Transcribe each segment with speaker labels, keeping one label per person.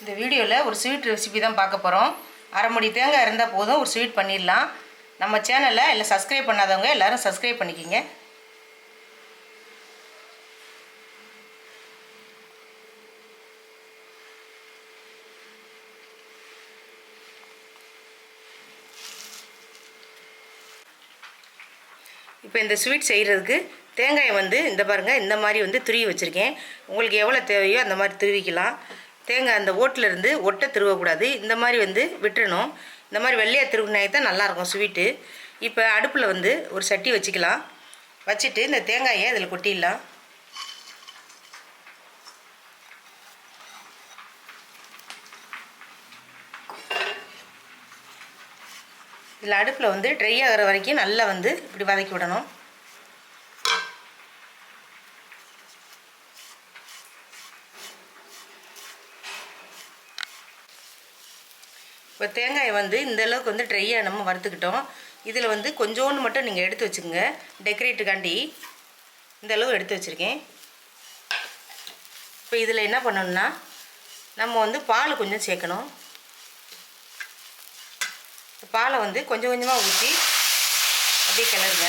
Speaker 1: இந்த வீடியோவில் ஒரு ஸ்வீட் ரெசிபி தான் பார்க்க போகிறோம் அரை மணி தேங்காய் இருந்தால் போதும் ஒரு ஸ்வீட் பண்ணிடலாம். நம்ம சேனலை இல்லை சப்ஸ்கிரைப் பண்ணாதவங்க எல்லோரும் சப்ஸ்கிரைப் பண்ணிக்கிங்க. இப்போ இந்த ஸ்வீட் செய்கிறதுக்கு தேங்காயை வந்து இந்த பாருங்கள் இந்த மாதிரி வந்து துருவி வச்சுருக்கேன். உங்களுக்கு எவ்வளோ தேவையோ அந்த மாதிரி துருவிக்கலாம். தேங்காய் அந்த ஓட்டில் இருந்து ஒட்டை திருவக்கூடாது. இந்த மாதிரி வந்து விட்டுறணும். இந்த மாதிரி வெள்ளையாக திருவினாய் தான் நல்லாயிருக்கும் ஸ்வீட்டு. இப்போ அடுப்பில் வந்து ஒரு சட்டி வச்சுக்கலாம். வச்சுட்டு இந்த தேங்காயை அதில் கொட்டிடலாம். இதில் அடுப்பில் வந்து ட்ரை ஆகிற வரைக்கும் நல்லா வந்து இப்படி வதக்கி விடணும். இப்போ தேங்காயை வந்து இந்தளவுக்கு வந்து ட்ரையாக நம்ம வறுத்துக்கிட்டோம். இதில் வந்து கொஞ்சோண்டு மட்டும் நீங்கள் எடுத்து வச்சுக்கோங்க. டெக்கரேட்டுக்காண்டி இந்த அளவு எடுத்து வச்சுருக்கேன். இப்போ இதில் என்ன பண்ணணும்னா நம்ம வந்து பால் கொஞ்சம் சேர்க்கணும். பாலை வந்து கொஞ்சம் கொஞ்சமாக ஊற்றி அப்படியே கிளறுங்க.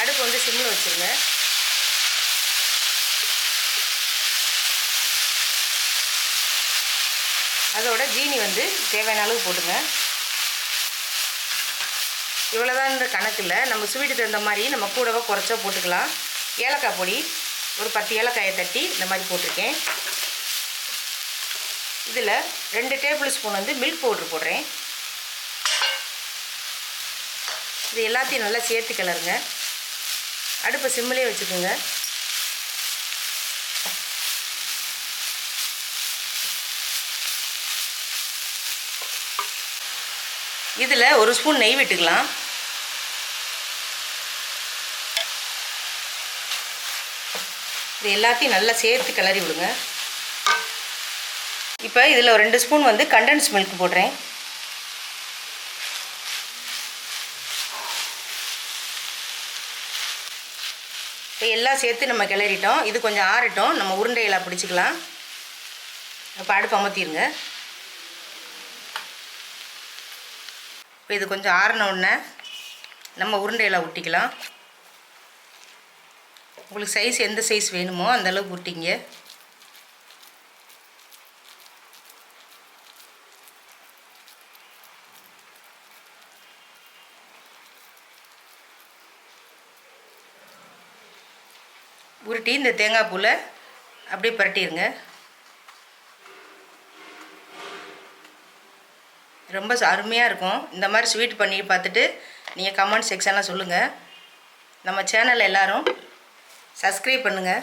Speaker 1: அடுப்பு வந்து சிம்மில் வச்சுருங்க. அதோட ஜீனி வந்து தேவையான அளவு போட்டுங்க. இவ்வளோதான்ற கணக்கில். நம்ம ஸ்வீட்டு தகுந்த மாதிரி நம்ம கூடவோ குறைச்சோ போட்டுக்கலாம். ஏலக்காய் பொடி ஒரு பத்து ஏலக்காயை தட்டி இந்த மாதிரி போட்டிருக்கேன். இதில் ரெண்டு டேபிள் ஸ்பூன் வந்து மில்க் பவுட்ரு போடுறேன். இது எல்லாத்தையும் நல்லா சேர்த்து கிளறுங்க அடுப்பை சிம்மிலே வச்சுக்கோங்க. இதில் ஒரு ஸ்பூன் நெய் விட்டுக்கலாம். இது எல்லாத்தையும் நல்லா சேர்த்து கிளறி விடுங்க. இப்போ இதில் ஒரு ரெண்டு ஸ்பூன் வந்து கண்டென்ஸ் மில்க் போடுறேன். இப்போ எல்லாம் சேர்த்து நம்ம கிளறிட்டோம். இது கொஞ்சம் ஆறட்டும். நம்ம உருண்டையெல்லாம் பிடிச்சிக்கலாம். இப்போ அடுப்பு அமர்த்திடுங்க இப்போ இது கொஞ்சம் ஆறின உடனே நம்ம உருண்டையில் ஒட்டிக்கலாம் உங்களுக்கு சைஸ் எந்த சைஸ் வேணுமோ அந்தளவுக்கு ஒட்டிங்க உருட்டி இந்த தேங்காய் பூவில் அப்படியே பரட்டிடுங்க ரொம்ப அருமையாக இருக்கும். இந்த மாதிரி ஸ்வீட் பண்ணி பார்த்துட்டு நீங்கள் கமெண்ட் செக்ஷனில் சொல்லுங்கள் நம்ம சேனலை எல்லோரும் சப்ஸ்கிரைப் பண்ணுங்கள்